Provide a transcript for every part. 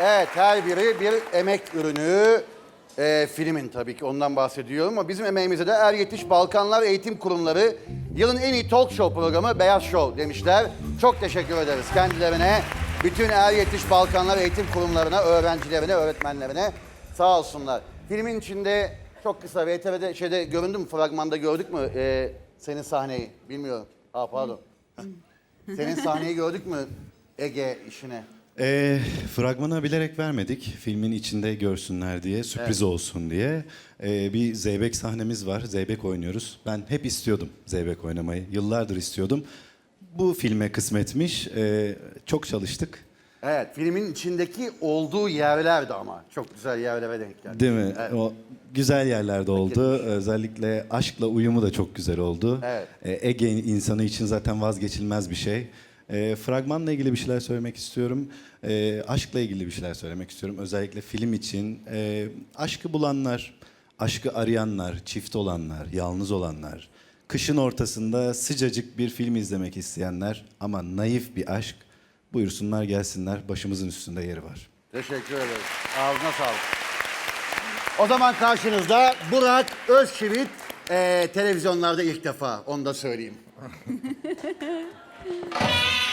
Evet her biri bir emek ürünü. Ee, filmin tabii ki ondan bahsediyorum ama bizim emeğimize de Er Yetiş Balkanlar Eğitim Kurumları yılın en iyi talk show programı Beyaz Show demişler. Çok teşekkür ederiz kendilerine. Bütün Er Yetiş Balkanlar Eğitim Kurumlarına, öğrencilerine, öğretmenlerine sağ olsunlar. Filmin içinde çok kısa VTV'de şeyde göründü mü, fragmanda gördük mü ee, senin sahneyi? Bilmiyorum. Aa pardon. Senin sahneyi gördük mü Ege işine? Ee, fragmanı bilerek vermedik. Filmin içinde görsünler diye, sürpriz olsun diye. Ee, bir Zeybek sahnemiz var. Zeybek oynuyoruz. Ben hep istiyordum Zeybek oynamayı. Yıllardır istiyordum. Bu filme kısmetmiş. Ee, çok çalıştık. Evet, filmin içindeki olduğu yerlerdi ama. Çok güzel yerlere denk geldi. Değil mi? Evet. O güzel yerlerde oldu. Özellikle aşkla uyumu da çok güzel oldu. Evet. Ee, Ege insanı için zaten vazgeçilmez bir şey. Ee, fragmanla ilgili bir şeyler söylemek istiyorum. Ee, aşkla ilgili bir şeyler söylemek istiyorum. Özellikle film için. Ee, aşkı bulanlar, aşkı arayanlar, çift olanlar, yalnız olanlar, kışın ortasında sıcacık bir film izlemek isteyenler ama naif bir aşk. Buyursunlar gelsinler. Başımızın üstünde yeri var. Teşekkür ederiz. Ağzına sağlık. O zaman karşınızda Burak Özçivit. Ee, televizyonlarda ilk defa, onu da söyleyeyim. yeah.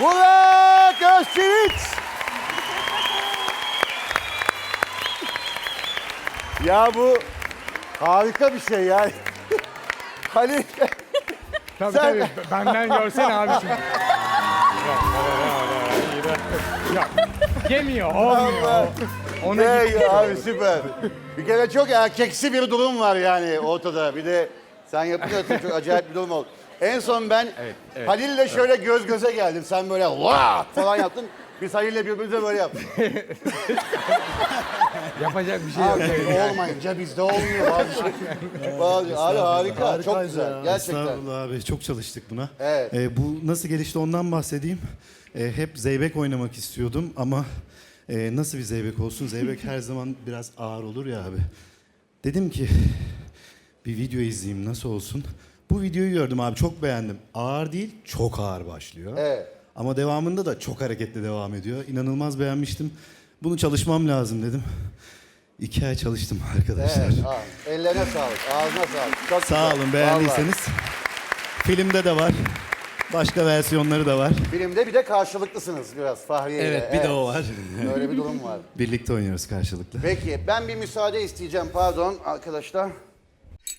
Burak Özçivit! ya bu harika bir şey ya. Halil, Tabii Sen- tabii. Benden görsene yok, yok, yok. Yemiyor, olmuyor. Ona Ey gitti. abi süper. Bir kere çok erkeksi bir durum var yani ortada. Bir de sen yapınca çok acayip bir durum oldu. En son ben evet, Halil'le şöyle göz göze geldim. Sen böyle vaa falan yaptın. Biz Halil'le birbirimize böyle yaptık. Yapacak bir şey yok. Abi olmayınca bizde olmuyor bazı şey. Bazı, abi harika, çok güzel. Gerçekten. Estağfurullah abi çok çalıştık buna. Evet. Ee, bu nasıl gelişti ondan bahsedeyim. Ee, hep zeybek oynamak istiyordum ama e, nasıl bir zeybek olsun? Zeybek her zaman biraz ağır olur ya abi. Dedim ki bir video izleyeyim nasıl olsun. Bu videoyu gördüm abi çok beğendim. Ağır değil çok ağır başlıyor. Evet. Ama devamında da çok hareketli devam ediyor. İnanılmaz beğenmiştim. Bunu çalışmam lazım dedim. İki ay çalıştım arkadaşlar. Evet, ellerine sağlık, ağzına sağlık. Çok Sağ güzel. olun beğendiyseniz. Filmde de var. Başka versiyonları da var. Filmde bir de karşılıklısınız biraz Fahriye ile. Evet bir de o var. Öyle bir durum var. Birlikte oynuyoruz karşılıklı. Peki ben bir müsaade isteyeceğim pardon arkadaşlar.